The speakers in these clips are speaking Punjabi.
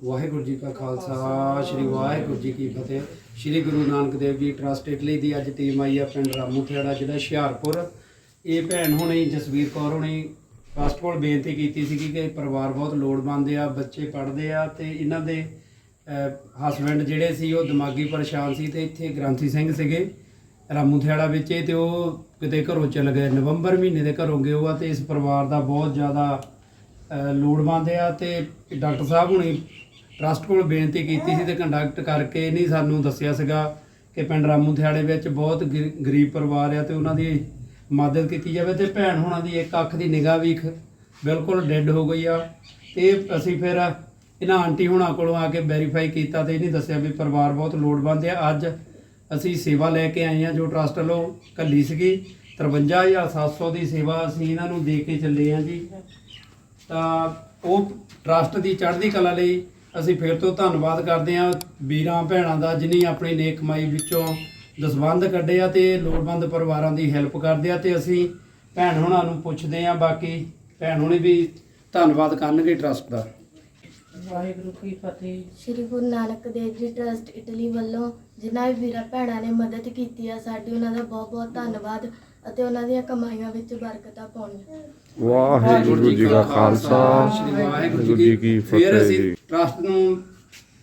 ਵਾਹਿਗੁਰੂ ਜੀ ਕਾ ਖਾਲਸਾ, ਸ੍ਰੀ ਵਾਹਿਗੁਰੂ ਜੀ ਕੀ ਫਤਿਹ। ਸ੍ਰੀ ਗੁਰੂ ਨਾਨਕ ਦੇਵ ਜੀ ਟਰਸਟ ਇਟਲੀ ਦੀ ਅੱਜ ਟੀਮ ਆਈ ਆ ਪਿੰਡ ਰਾਮੂਥੇੜਾ ਜ਼ਿਲ੍ਹਾ ਹੁਸ਼ਿਆਰਪੁਰ। ਇਹ ਭੈਣ ਹੁਣੀ, ਜਸਵੀਰ ਕੌਰ ਹੁਣੀ ਫਸਟ ਕੋਲ ਬੇਨਤੀ ਕੀਤੀ ਸੀ ਕਿ ਪਰਿਵਾਰ ਬਹੁਤ ਲੋੜਵੰਦ ਆ, ਬੱਚੇ ਪੜ੍ਹਦੇ ਆ ਤੇ ਇਹਨਾਂ ਦੇ ਹਸਬੰਡ ਜਿਹੜੇ ਸੀ ਉਹ ਦਿਮਾਗੀ ਪਰੇਸ਼ਾਨ ਸੀ ਤੇ ਇੱਥੇ ਗ੍ਰਾਂਥੀ ਸਿੰਘ ਸੀਗੇ ਰਾਮੂਥੇੜਾ ਵਿੱਚ। ਇਹ ਤੇ ਉਹ ਕਿਤੇ ਘਰੋਂ ਚਲੇ ਗਏ, ਨਵੰਬਰ ਮਹੀਨੇ ਦੇ ਘਰੋਂ ਗਏ ਉਹ ਆ ਤੇ ਇਸ ਪਰਿਵਾਰ ਦਾ ਬਹੁਤ ਜ਼ਿਆਦਾ ਲੋੜਵੰਦ ਆ ਤੇ ਡਾਕਟਰ ਸਾਹਿਬ ਹੁਣੀ ਟਰਸਟ ਕੋਲ ਬੇਨਤੀ ਕੀਤੀ ਸੀ ਤੇ ਕੰਡਕਟ ਕਰਕੇ ਨਹੀਂ ਸਾਨੂੰ ਦੱਸਿਆ ਸੀਗਾ ਕਿ ਪਿੰਡ ਰਾਮੂ ਥਿਆੜੇ ਵਿੱਚ ਬਹੁਤ ਗਰੀ- ਗਰੀਬ ਪਰਿਵਾਰ ਆ ਤੇ ਉਹਨਾਂ ਦੀ ਮਦਦ ਕੀਤੀ ਜਾਵੇ ਤੇ ਭੈਣ ਹੋਣਾ ਦੀ ਇੱਕ ਅੱਖ ਦੀ ਨਿਗਾਹ ਵੀ ਖ- ਬਿਲਕੁਲ ਡੈੱਡ ਹੋ ਗਈ ਆ। ਤੇ ਅਸੀਂ ਫਿਰ ਇਹਨਾਂ ਆਂਟੀ ਹੋਣਾ ਕੋਲੋਂ ਆ ਕੇ ਵੈਰੀਫਾਈ ਕੀਤਾ ਤੇ ਇਹਨੇ ਦੱਸਿਆ ਵੀ ਪਰਿਵਾਰ ਬਹੁਤ ਲੋੜਵੰਦ ਆ। ਅੱਜ ਅਸੀਂ ਸੇਵਾ ਲੈ ਕੇ ਆਏ ਆ ਜੋ ਟਰਸਟ ਵੱਲੋਂ ਕੱਲੀ ਸੀਗੀ। 53700 ਦੀ ਸੇਵਾ ਅਸੀਂ ਇਹਨਾਂ ਨੂੰ ਦੇ ਕੇ ਚੱਲੇ ਆ ਜੀ। ਤਾਂ ਉਹ ਟਰਸਟ ਦੀ ਚੜ੍ਹਦੀ ਕਲਾ ਲਈ ਅਸੀਂ ਫਿਰ ਤੋਂ ਧੰਨਵਾਦ ਕਰਦੇ ਹਾਂ ਵੀਰਾਂ ਭੈਣਾਂ ਦਾ ਜਿਨੀ ਆਪਣੀ ਨੇਕ ਕਮਾਈ ਵਿੱਚੋਂ ਦਸਵੰਧ ਕੱਢੇ ਆ ਤੇ ਲੋੜਵੰਦ ਪਰਿਵਾਰਾਂ ਦੀ ਹੈਲਪ ਕਰਦੇ ਆ ਤੇ ਅਸੀਂ ਭੈਣ ਹੁਣਾਂ ਨੂੰ ਪੁੱਛਦੇ ਆ ਬਾਕੀ ਭੈਣ ਹੁਣੇ ਵੀ ਧੰਨਵਾਦ ਕਰਨਗੇ ਟਰਸਟ ਦਾ। ਵਾਹਿਗੁਰੂ ਕੀ ਫਤਿਹ। ਸ਼੍ਰੀ ਗੁਰੂ ਨਾਨਕ ਦੇਵ ਜੀ ਟਰਸਟ ਇਟਲੀ ਵੱਲੋਂ ਜਿਨ੍ਹਾਂ ਵੀ ਵੀਰਾਂ ਭੈਣਾਂ ਨੇ ਮਦਦ ਕੀਤੀ ਆ ਸਾਡੀ ਉਹਨਾਂ ਦਾ ਬਹੁਤ ਬਹੁਤ ਧੰਨਵਾਦ। ਅਤੇ ਉਹਨਾਂ ਦੀਆਂ ਕਮਾਈਆਂ ਵਿੱਚ ਬਰਕਤਾਂ ਪਾਉਣੀਆਂ। ਵਾਹਿਗੁਰੂ ਜੀ ਕਾ ਖਾਲਸਾ ਸ੍ਰੀ ਵਾਹਿਗੁਰੂ ਜੀ ਕੀ ਫਿਰ ਫਤਿਹ ਅਸੀਂ ਜੀ। ਟਰਸਟ ਨੂੰ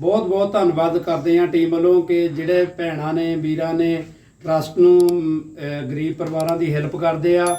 ਬਹੁਤ ਬਹੁਤ ਧੰਨਵਾਦ ਕਰਦੇ ਹਾਂ ਟੀਮ ਵੱਲੋਂ ਕਿ ਜਿਹੜੇ ਭੈਣਾਂ ਨੇ ਵੀਰਾਂ ਨੇ ਟਰਸਟ ਨੂੰ ਅਮ, ਅਹ, ਗਰੀਬ ਪਰਿਵਾਰਾਂ ਦੀ ਹੈਲਪ ਕਰਦੇ ਆ।